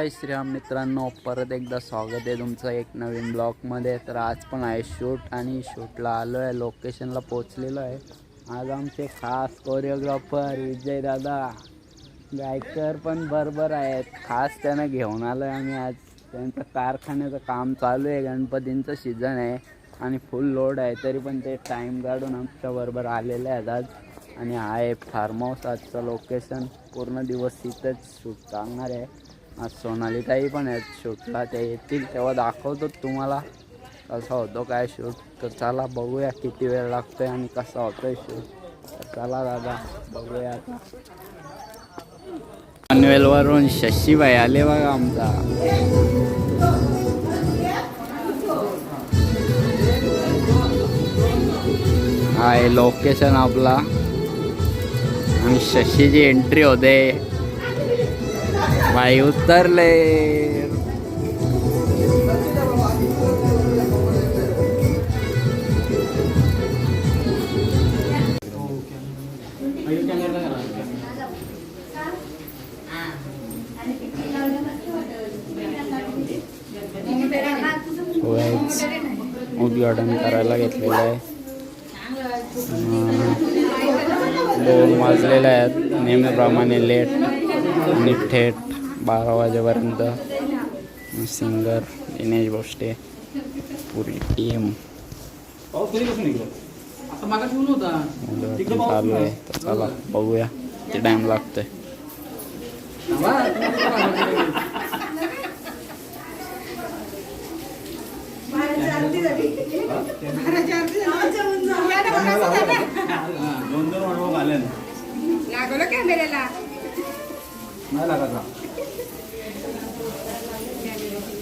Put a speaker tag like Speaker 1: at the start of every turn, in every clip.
Speaker 1: जय श्रीराम मित्रांनो परत एकदा स्वागत आहे तुमचं एक नवीन ब्लॉकमध्ये तर आज पण आहे शूट आणि शूटला आलो आहे लोकेशनला पोचलेलो आहे. आज आमचे खास कोरिओग्राफर विजय दादा गायकर पण बरोबर आहेत. खास त्यांना घेऊन आलो आहे आम्ही आज. त्यांचं कारखान्याचं काम चालू आहे गणपतींचं सीझन आहे आणि फुल लोड आहे तरी पण ते टाईम काढून आमच्याबरोबर आलेले आहेत आज. आणि हा आहे फार्म हाऊस आजचं लोकेशन पूर्ण दिवस तिथंच शूट चालणार आहे. आज सोनालीताई पण आहेत शूटला त्या येतील. तेव्हा दाखवतो तुम्हाला कसा होतो काय शूट तर चला बघूया किती वेळ लागतोय आणि कसा होतोय शूट तर चला दादा बघूया आता. पनवेलवरून शशीबाई आले बघा आमचा. हाय आहे लोकेशन आपला. आणि शशीची एंट्री होते. भाई उतरले. Guys, उद्घाटन करायला घेतलेलं आहे. दोन वाजलेले आहेत नेहमीप्रमाणे लेट आणि थेट. बारा वाजेपर्यंत. सिंगर दिनेश भोसटे पुरी टीम चालू आहे. तर चला बघूया. किती टाइम लागतोय.
Speaker 2: दोन दोन
Speaker 3: लागलो कॅमेऱ्याला.
Speaker 2: नाही लागायचा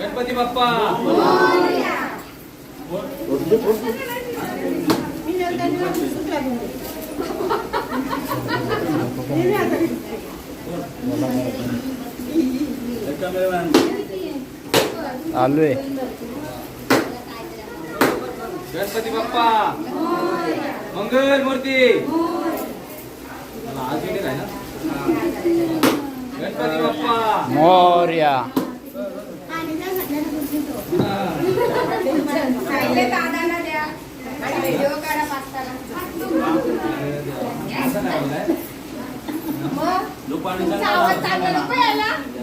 Speaker 2: Gerpati Bappa Gerpati Bappa Gerpati Bappa
Speaker 1: चालू आहे
Speaker 2: गणपती बाप्पा. मंगल मूर्ती. गणपती बाप्पा.
Speaker 1: मोरया.
Speaker 3: पहिले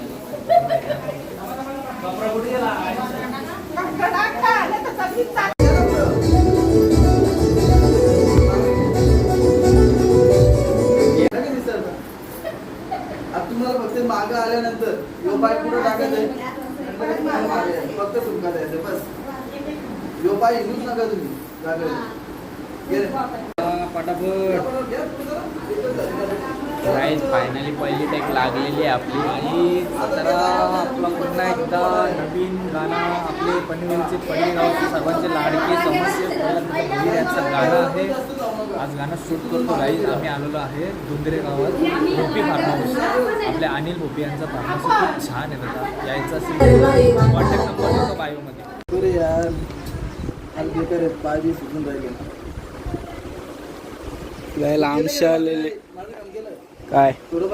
Speaker 4: तुम्हाला फक्त मागं आल्यानंतर यो पाय पुढे टाकायचं फक्त तुमका द्यायचं बस. यो पाय हिंदूच नका तुम्ही. गेले.
Speaker 2: पटापट.
Speaker 1: गाईज फायनली पहिली टेक लागलेली आहे आपली.
Speaker 2: आणि जरा आपला पुन्हा एकदा नवीन गाणं आपले पनवेलचे पल्लीगावचे सर्वांचे लाडके समस्या यांचं गाणं आहे. आज गाणं शूट करतो. गाईज आम्ही आलेलो आहे दुंदरे गावात भोपी फार्म हाऊस आपल्या अनिल भोपी यांचा फार्म हाऊस खूप छान आहे दादा यायचं असेल कॉन्टॅक्ट नंबर देतो बायोमध्ये
Speaker 4: अरे यार. बेकार आहेत पाय बी सुटून राहिले.
Speaker 1: लय लांबशे आलेले काय?
Speaker 4: केलं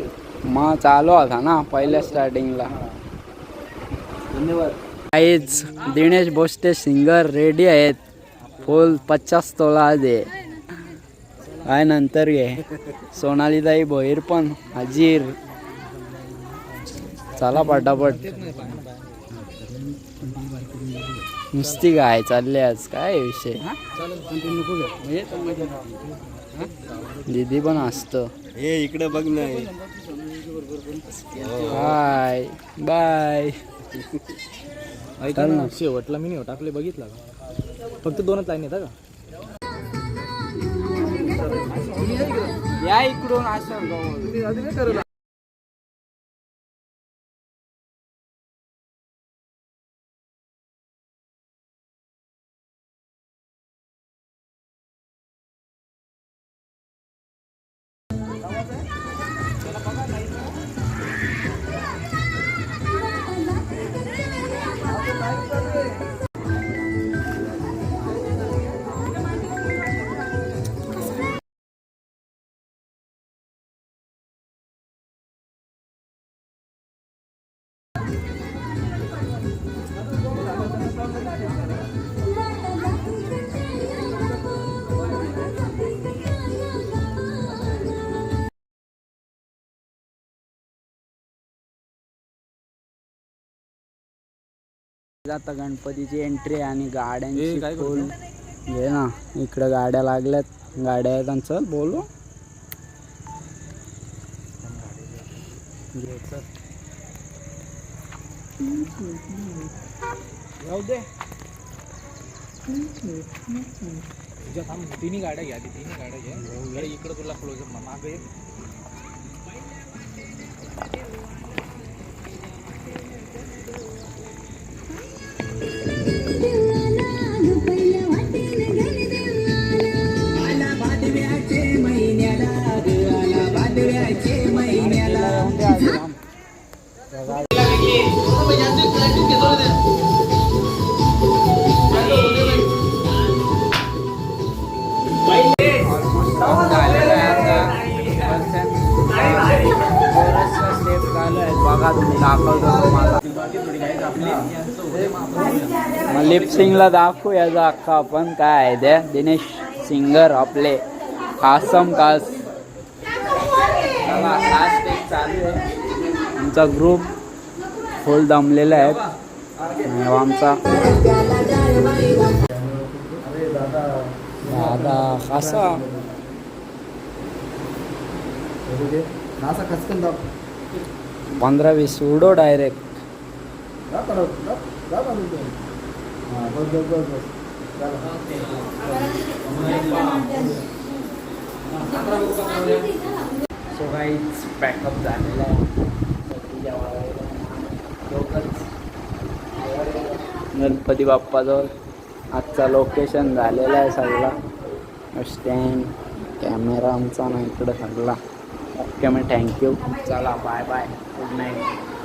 Speaker 4: का?
Speaker 1: मग चालू होता ना पहिल्या स्टार्टिंगला
Speaker 4: धन्यवाद.
Speaker 1: दिनेश भोसटे सिंगर रेडी आहेत. फुल पचास तोला दे. काय नंतर घे. सोनालीताई भोईर पण हजीर चला पटापट. नुसती काय चालले आज. काय विषय? दीदी पण असतं.
Speaker 5: हे इकडे बघ नाही
Speaker 1: बाय बाय.
Speaker 2: ऐका ना शेवटला मी नाही टाकले बघितला का? फक्त दोनच लाईन येतात का?
Speaker 1: या इकडून असं. आता गणपतीची एंट्री आणि गाड्यांची फुल घे ना इकडे गाड्या लागल्यात. गाड्या आहेत चल बोलू चल.
Speaker 2: जाऊ दे. तिन्ही गाड्या घ्या तिन्ही गाड्या घ्या. इकडे इकडे तुला क्लोज मागे
Speaker 1: मग लिपसिंगला दाखवू याचा अख्खा आपण काय आहे ते. दिनेश सिंगर आपले. कासम कास हा आमचा ग्रुप फुल दमलेला आहे. आणि आमचा. दादा कसा पंधरा वीस उडो डायरेक्ट
Speaker 4: दाब परत, दाब, बस बस बस बस.
Speaker 1: सो काहीच पॅकअप झालेला आहे. लोकच. गणपती बाप्पाजवळ. आजचा लोकेशन झालेला आहे सगळा. स्टँड कॅमेरा आमचा ना इकडं सगळा. ओके मग थँक्यू चला बाय बाय गुड नाईट